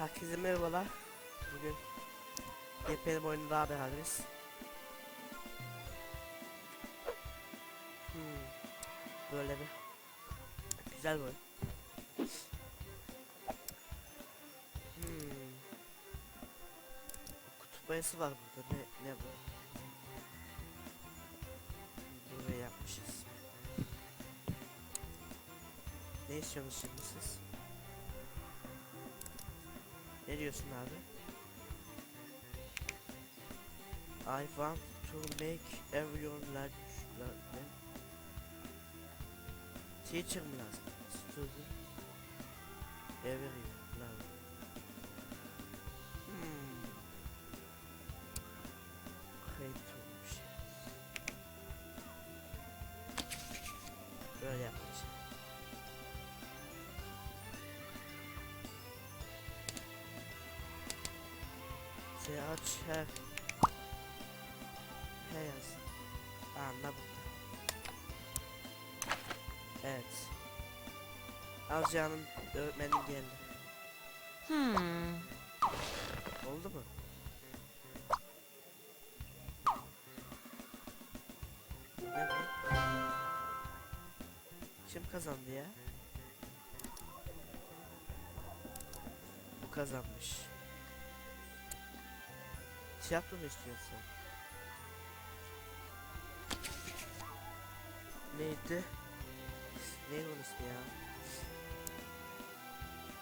Herkese merhabalar. Bugün yepyeni bir oyunda daha beraberiz. Hmm. Böyle bir güzel bir oyun. Hmm. Kutup ayısı var burada. Ne ne bu? Buraya yapmışız. Ne istiyorsunuz şimdi siz? Ne diyorsun abi? I want to make everyone like ne? Teacher mı lazım? Student Everyone Seyahat her He yaz. Anla burada. Evet. Avcı'nın öğretmenim geldi. Hmm. Oldu mu? Ne bu? Kim kazandı ya? Bu kazanmış. Tiyatro mu istiyorsun? Neydi? Neydi onun ismi ya?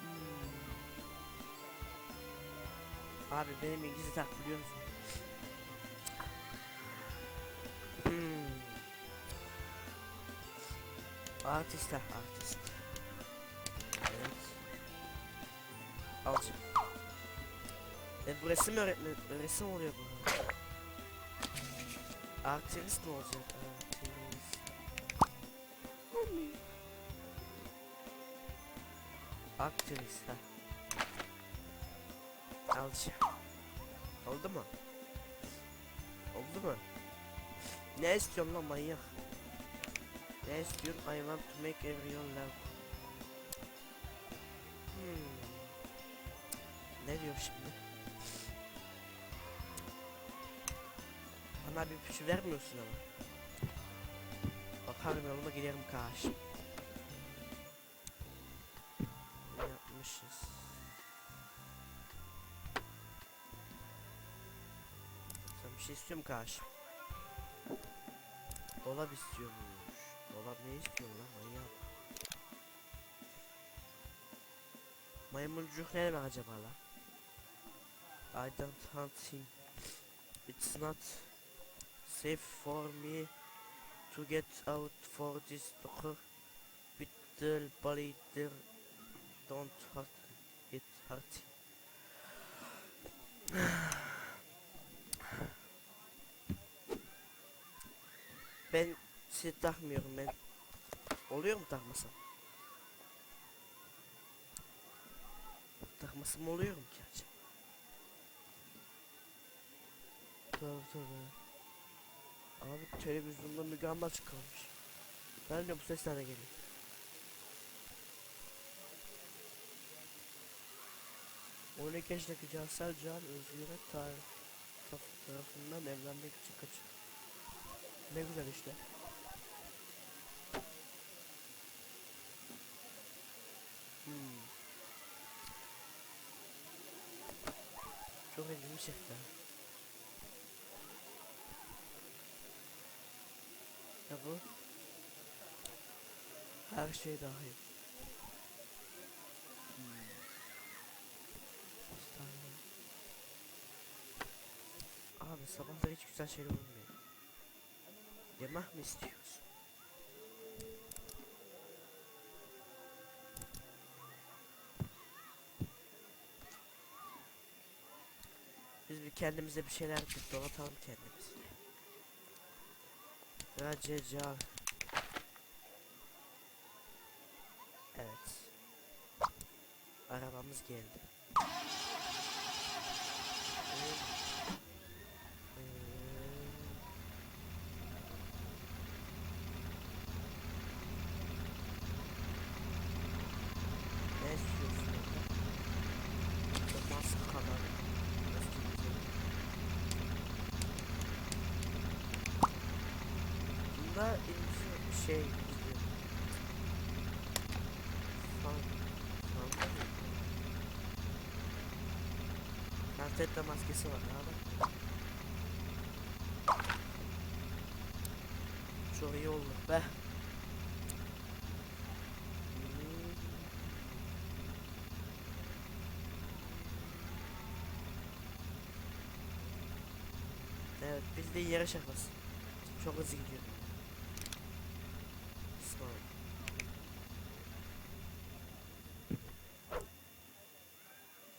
Hmm. Abi benim İngilizce tak biliyor musun? Hmm. Artist ha, artist. Evet. Alacağım. E bu resim öğretmen, resim oluyor bu. Artist mi olacak? Artist. Aktrist ha. Alacağım. Oldu mu? Oldu mu? Ne istiyorsun lan manyak? Ne istiyorsun? I want to make everyone love. Hmm. Ne diyor şimdi? Bana bir ipucu vermiyorsun ama. Bakarım yoluma giderim karşı. Ne yapmışız? Sen bir şey istiyor mu karşı? Dolap istiyormuş. Dolap ne istiyor lan manyak? Maymuncuk ne demek acaba lan? I don't hunt him. It's not safe for me to get out for this locker with body there. Don't hurt it hurt. Ben şey takmıyorum ben. Oluyor mu takmasam? Takmasam oluyor mu ki acaba? Tabii tabii. Abi televizyonda Müge Anlı çıkarmış. Ben de bu ses nereden geliyor? On iki yaşındaki Cansel Can Özgür'e taraf taraf- tarafından evlenmek için kaçır. Ne güzel işte. Hmm. Çok ilgimi çekti. Ya bu her şey dahil. Hmm. Abi sabahları hiç güzel şeyler olmuyor. Yemek mi istiyorsun? Biz bir kendimize bir şeyler bir donatalım Racecar. Evet. Arabamız geldi. Ee, Ne istiyorsun? Sonra inci şey gidiyor. Da? Kantetta maskesi var abi. Çok iyi oldu be. Evet biz de yarış şakası. Çok hızlı gidiyor. İsmail.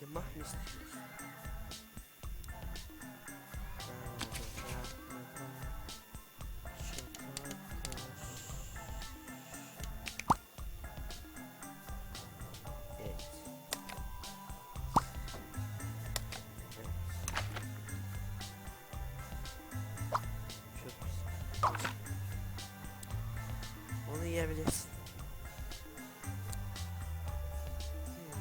Yemek yiyebilirsin. Hmm.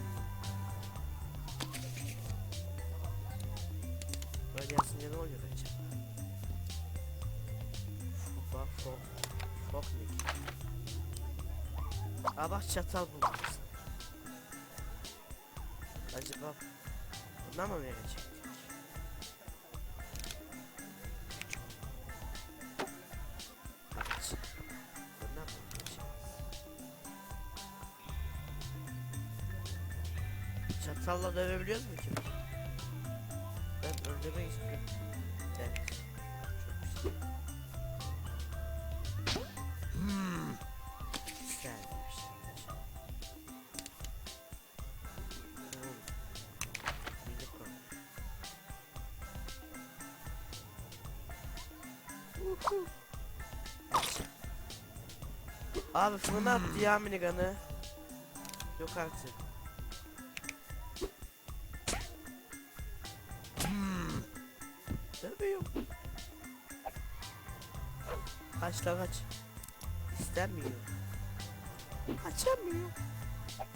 Böyle ne oluyor acaba? Fuba fok. Foknik. Aa bak çatal bulmuşsun. Acaba buna mı verecektik? Çatalla dövebiliyoruz mu ki? Ben öldürmek istiyorum. Evet. Çok güzel. Güzelmiş. Oo. Unicorn. Uhu. Abi fırına attı ya minigun'ı. Yok artık. Kaç la kaç. İstemiyor. Kaçamıyor. Kaç.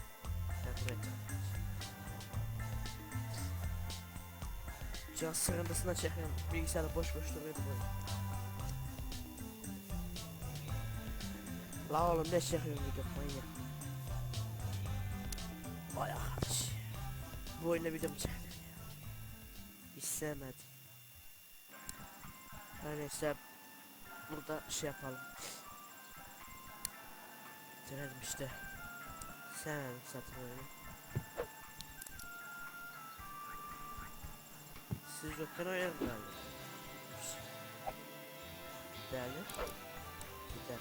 Can sıkıntısına çekelim. Bilgisayarda boş boş duruyordu. La oğlum ne çekiyorsun video manyak. Vay arkadaş. Bu oyuna video mu çektim sevmedim. Her neyse burada şey yapalım. Bitirelim işte. Sevmedim zaten oyunu. Siz yokken oynarım galiba. Değerli. Gider.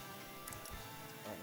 Evet.